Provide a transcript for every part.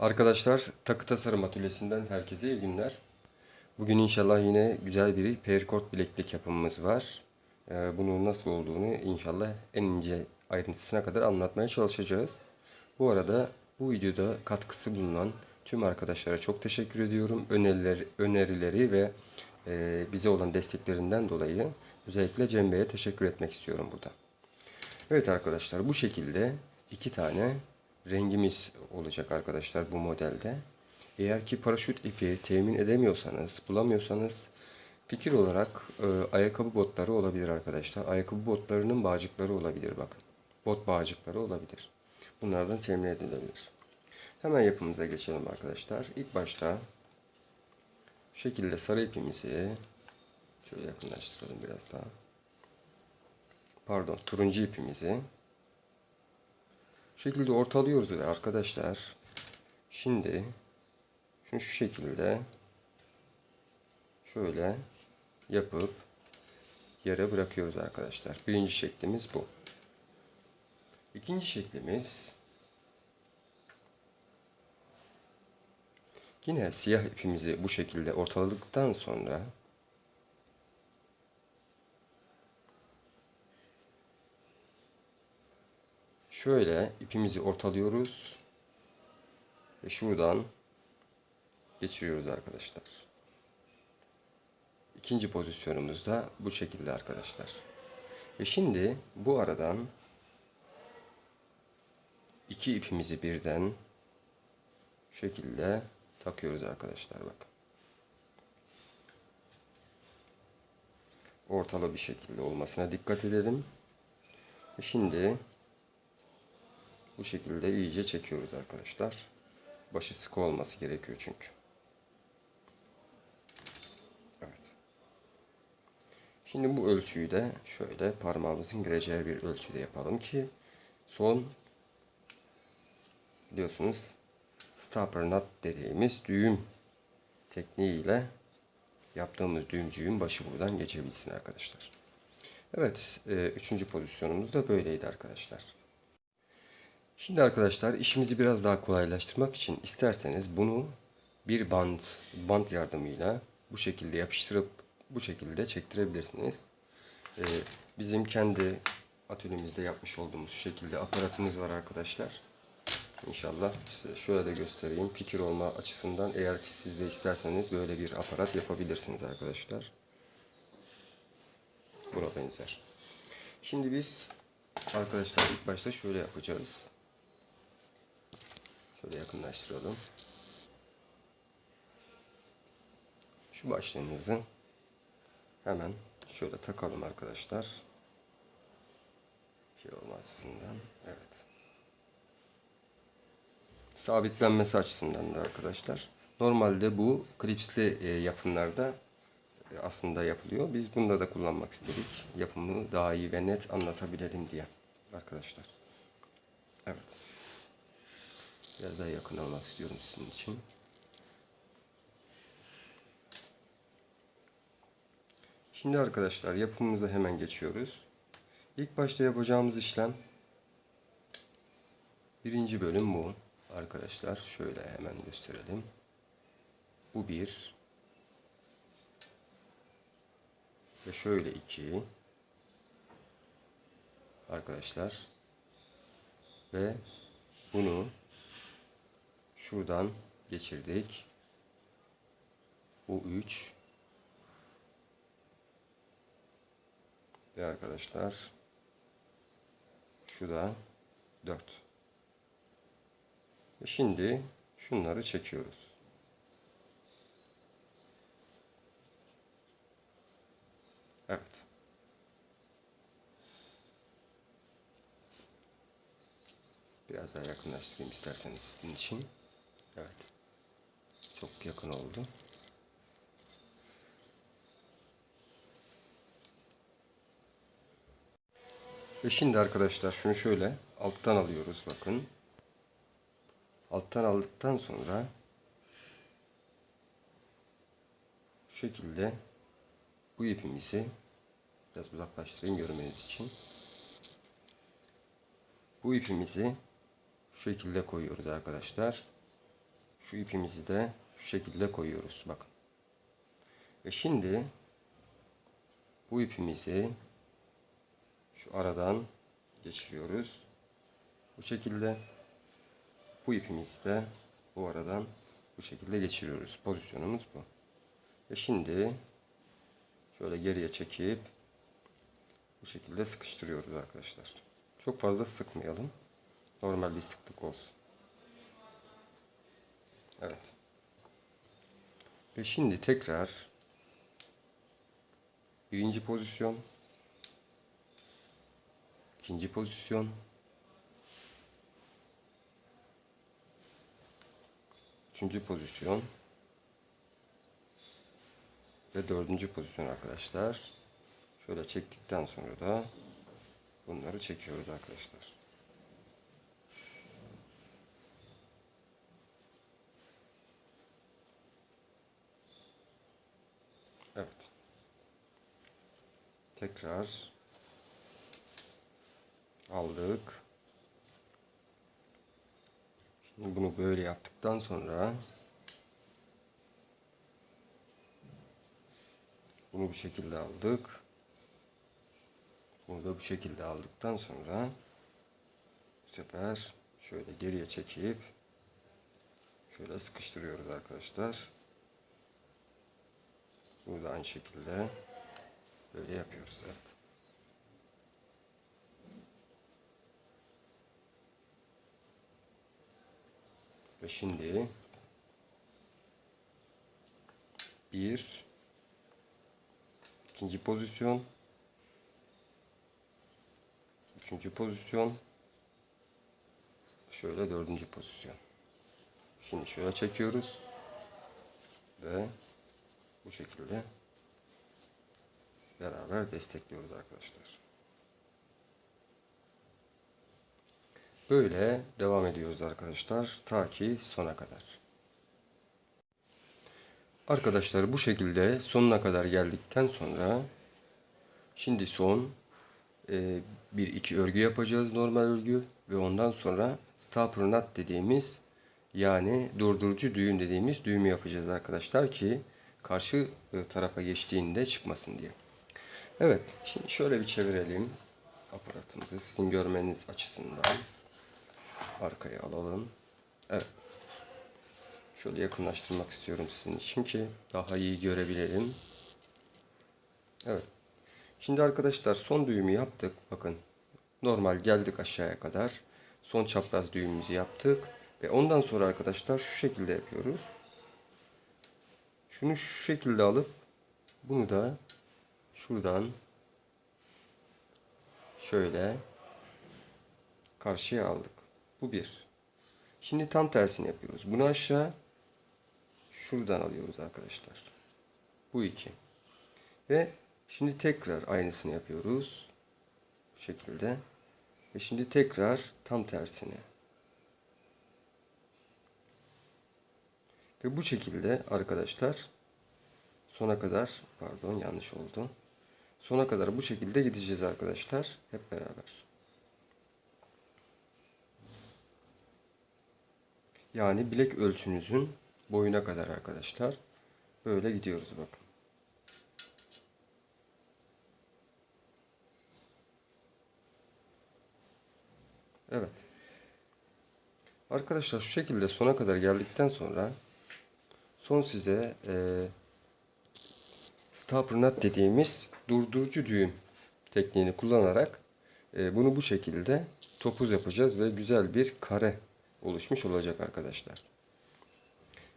Arkadaşlar takı tasarım atölyesinden herkese iyi günler. Bugün inşallah yine güzel bir perikort bileklik yapımımız var. Ee, Bunun nasıl olduğunu inşallah en ince ayrıntısına kadar anlatmaya çalışacağız. Bu arada bu videoda katkısı bulunan tüm arkadaşlara çok teşekkür ediyorum. Önerileri, önerileri ve e, bize olan desteklerinden dolayı özellikle Cem Bey'e teşekkür etmek istiyorum burada. Evet arkadaşlar bu şekilde iki tane rengimiz olacak arkadaşlar bu modelde. Eğer ki paraşüt ipi temin edemiyorsanız, bulamıyorsanız fikir olarak e, ayakkabı botları olabilir arkadaşlar. Ayakkabı botlarının bağcıkları olabilir bakın. Bot bağcıkları olabilir. Bunlardan temin edilebilir. Hemen yapımıza geçelim arkadaşlar. İlk başta şu şekilde sarı ipimizi şöyle yakınlaştıralım biraz daha. Pardon, turuncu ipimizi şekilde ortalıyoruz arkadaşlar şimdi şunu şu şekilde şöyle yapıp yere bırakıyoruz arkadaşlar. Birinci şeklimiz bu. İkinci şeklimiz yine siyah ipimizi bu şekilde ortaladıktan sonra Şöyle ipimizi ortalıyoruz. Ve şuradan geçiriyoruz arkadaşlar. İkinci pozisyonumuz da bu şekilde arkadaşlar. Ve şimdi bu aradan iki ipimizi birden şekilde takıyoruz arkadaşlar bakın. Ortalı bir şekilde olmasına dikkat edelim. Ve şimdi bu şekilde iyice çekiyoruz arkadaşlar. Başı sıkı olması gerekiyor çünkü. Evet. Şimdi bu ölçüyü de şöyle parmağımızın gireceği bir ölçüde yapalım ki son biliyorsunuz stopper knot dediğimiz düğüm tekniğiyle yaptığımız düğümcüğün başı buradan geçebilsin arkadaşlar. Evet, e, üçüncü pozisyonumuz da böyleydi arkadaşlar. Şimdi arkadaşlar işimizi biraz daha kolaylaştırmak için isterseniz bunu bir bant, bant yardımıyla bu şekilde yapıştırıp bu şekilde çektirebilirsiniz. Ee, bizim kendi atölyemizde yapmış olduğumuz şekilde aparatımız var arkadaşlar. İnşallah size şöyle de göstereyim. Fikir olma açısından eğer ki siz de isterseniz böyle bir aparat yapabilirsiniz arkadaşlar. Buna benzer. Şimdi biz arkadaşlar ilk başta şöyle yapacağız. Şöyle yakınlaştıralım. Şu başlığımızı hemen şöyle takalım arkadaşlar. Şey olma açısından. Evet. Sabitlenmesi açısından da arkadaşlar. Normalde bu klipsli e, yapımlarda e, aslında yapılıyor. Biz bunda da kullanmak istedik. Yapımı daha iyi ve net anlatabilelim diye arkadaşlar. Evet. Biraz daha yakın almak istiyorum sizin için. Şimdi arkadaşlar yapımımıza hemen geçiyoruz. İlk başta yapacağımız işlem birinci bölüm bu. Arkadaşlar şöyle hemen gösterelim. Bu bir. Ve şöyle iki. Arkadaşlar. Ve bunu şuradan geçirdik. Bu 3 ve arkadaşlar şu da 4 ve şimdi şunları çekiyoruz. Evet. Biraz daha yakınlaştırayım isterseniz sizin için. Evet. Çok yakın oldu. Ve şimdi arkadaşlar şunu şöyle alttan alıyoruz bakın. Alttan aldıktan sonra şu şekilde bu ipimizi biraz uzaklaştırayım görmeniz için. Bu ipimizi şu şekilde koyuyoruz arkadaşlar. Şu ipimizi de şu şekilde koyuyoruz. Bakın. Ve şimdi bu ipimizi şu aradan geçiriyoruz. Bu şekilde bu ipimizi de bu aradan bu şekilde geçiriyoruz. Pozisyonumuz bu. Ve şimdi şöyle geriye çekip bu şekilde sıkıştırıyoruz arkadaşlar. Çok fazla sıkmayalım. Normal bir sıklık olsun. Evet. Ve şimdi tekrar birinci pozisyon, ikinci pozisyon, üçüncü pozisyon ve dördüncü pozisyon arkadaşlar. Şöyle çektikten sonra da bunları çekiyoruz arkadaşlar. Evet. Tekrar aldık. Şimdi bunu böyle yaptıktan sonra bunu bu şekilde aldık. Bunu da bu şekilde aldıktan sonra bu sefer şöyle geriye çekip şöyle sıkıştırıyoruz arkadaşlar. Bunu da aynı şekilde böyle yapıyoruz. Evet. Ve şimdi bir ikinci pozisyon üçüncü pozisyon şöyle dördüncü pozisyon. Şimdi şöyle çekiyoruz ve bu şekilde beraber destekliyoruz arkadaşlar. Böyle devam ediyoruz arkadaşlar ta ki sona kadar. Arkadaşlar bu şekilde sonuna kadar geldikten sonra şimdi son e, bir iki örgü yapacağız normal örgü ve ondan sonra knot dediğimiz yani durdurucu düğüm dediğimiz düğümü yapacağız arkadaşlar ki karşı e, tarafa geçtiğinde çıkmasın diye. Evet, şimdi şöyle bir çevirelim aparatımızı sizin görmeniz açısından. Arkaya alalım. Evet. Şöyle yakınlaştırmak istiyorum sizin için ki daha iyi görebilelim. Evet. Şimdi arkadaşlar son düğümü yaptık. Bakın. Normal geldik aşağıya kadar. Son çapraz düğümümüzü yaptık. Ve ondan sonra arkadaşlar şu şekilde yapıyoruz. Şunu şu şekilde alıp bunu da şuradan şöyle karşıya aldık. Bu bir. Şimdi tam tersini yapıyoruz. Bunu aşağı şuradan alıyoruz arkadaşlar. Bu iki. Ve şimdi tekrar aynısını yapıyoruz. Bu şekilde. Ve şimdi tekrar tam tersini. Ve bu şekilde arkadaşlar sona kadar pardon yanlış oldu. Sona kadar bu şekilde gideceğiz arkadaşlar hep beraber. Yani bilek ölçünüzün boyuna kadar arkadaşlar. Böyle gidiyoruz bakın. Evet. Arkadaşlar şu şekilde sona kadar geldikten sonra son size e, stopper knot dediğimiz durdurucu düğüm tekniğini kullanarak e, bunu bu şekilde topuz yapacağız ve güzel bir kare oluşmuş olacak arkadaşlar.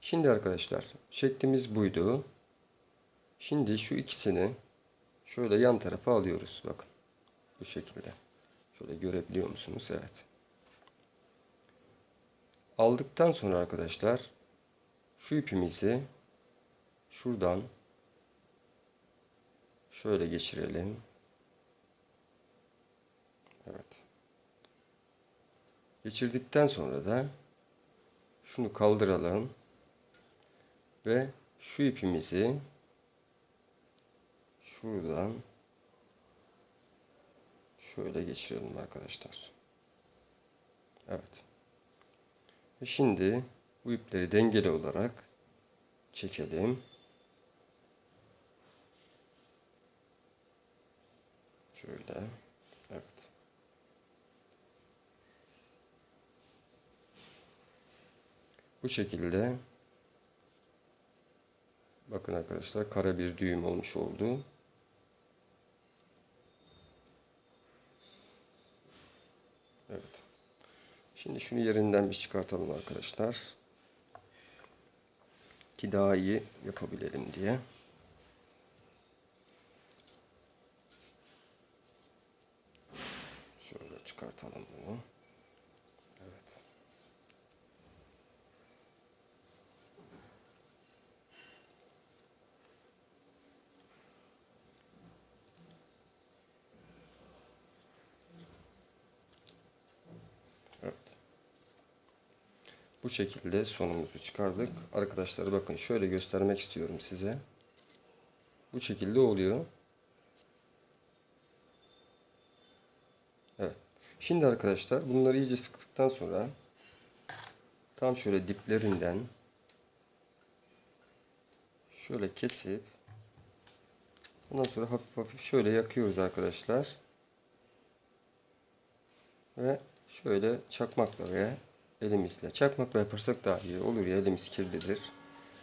Şimdi arkadaşlar şeklimiz buydu. Şimdi şu ikisini şöyle yan tarafa alıyoruz. Bakın bu şekilde. Şöyle görebiliyor musunuz? Evet. Aldıktan sonra arkadaşlar şu ipimizi şuradan şöyle geçirelim. Evet. Geçirdikten sonra da şunu kaldıralım ve şu ipimizi şuradan şöyle geçirelim arkadaşlar. Evet. Ve şimdi bu ipleri dengeli olarak çekelim. Şöyle. Evet. Bu şekilde bakın arkadaşlar kara bir düğüm olmuş oldu. Evet. Şimdi şunu yerinden bir çıkartalım arkadaşlar. Ki daha iyi yapabilelim diye. Şöyle çıkartalım bunu. Evet. Evet. Bu şekilde sonumuzu çıkardık. Arkadaşlar bakın şöyle göstermek istiyorum size. Bu şekilde oluyor. Evet. Şimdi arkadaşlar bunları iyice sıktıktan sonra tam şöyle diplerinden şöyle kesip ondan sonra hafif hafif şöyle yakıyoruz arkadaşlar. Ve şöyle çakmakla veya elimizle. Çakmakla yaparsak daha iyi olur ya elimiz kirlidir.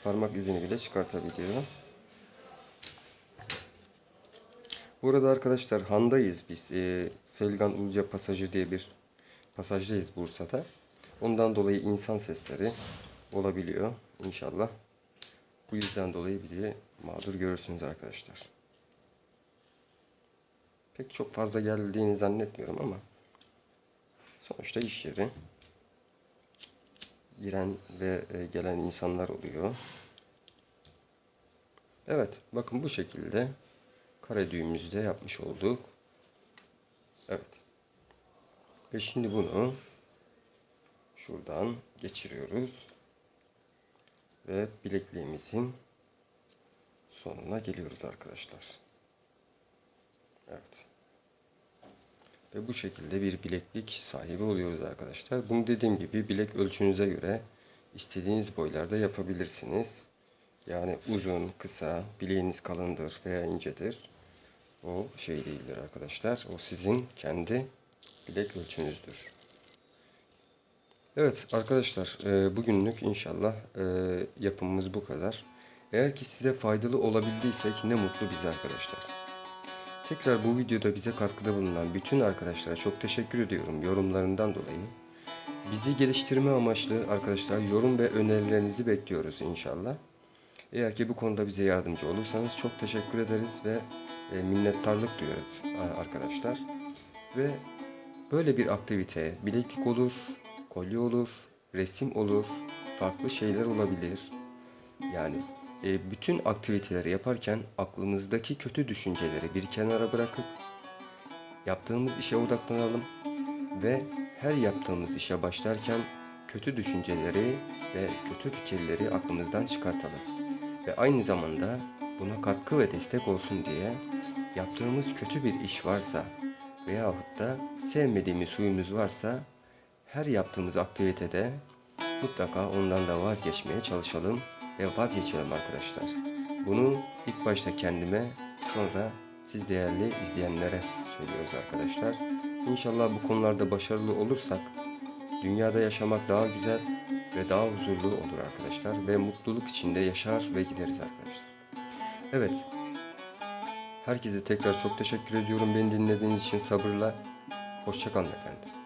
Parmak izini bile çıkartabiliyor. Burada arkadaşlar Han'dayız biz. Ee, Selgan Uluca Pasajı diye bir pasajdayız Bursa'da. Ondan dolayı insan sesleri olabiliyor inşallah. Bu yüzden dolayı bizi mağdur görürsünüz arkadaşlar. Pek çok fazla geldiğini zannetmiyorum ama sonuçta iş yeri giren ve e, gelen insanlar oluyor. Evet, bakın bu şekilde kare düğümümüzü de yapmış olduk. Evet. Ve şimdi bunu şuradan geçiriyoruz. Ve bilekliğimizin sonuna geliyoruz arkadaşlar. Evet. Ve bu şekilde bir bileklik sahibi oluyoruz arkadaşlar. Bunu dediğim gibi bilek ölçünüze göre istediğiniz boylarda yapabilirsiniz. Yani uzun, kısa, bileğiniz kalındır veya incedir. O şey değildir arkadaşlar. O sizin kendi bilek ölçünüzdür. Evet arkadaşlar e, bugünlük inşallah e, yapımımız bu kadar. Eğer ki size faydalı olabildiysek ne mutlu bize arkadaşlar. Tekrar bu videoda bize katkıda bulunan bütün arkadaşlara çok teşekkür ediyorum yorumlarından dolayı. Bizi geliştirme amaçlı arkadaşlar yorum ve önerilerinizi bekliyoruz inşallah. Eğer ki bu konuda bize yardımcı olursanız çok teşekkür ederiz ve e, minnettarlık duyarız arkadaşlar. Ve böyle bir aktivite bileklik olur, kolye olur, resim olur, farklı şeyler olabilir. Yani e, bütün aktiviteleri yaparken aklımızdaki kötü düşünceleri bir kenara bırakıp yaptığımız işe odaklanalım ve her yaptığımız işe başlarken kötü düşünceleri ve kötü fikirleri aklımızdan çıkartalım. Ve aynı zamanda buna katkı ve destek olsun diye yaptığımız kötü bir iş varsa veyahut da sevmediğimiz huyumuz varsa her yaptığımız aktivitede mutlaka ondan da vazgeçmeye çalışalım ve vazgeçelim arkadaşlar. Bunu ilk başta kendime sonra siz değerli izleyenlere söylüyoruz arkadaşlar. İnşallah bu konularda başarılı olursak dünyada yaşamak daha güzel ve daha huzurlu olur arkadaşlar ve mutluluk içinde yaşar ve gideriz arkadaşlar. Evet. Herkese tekrar çok teşekkür ediyorum beni dinlediğiniz için sabırla. Hoşçakalın efendim.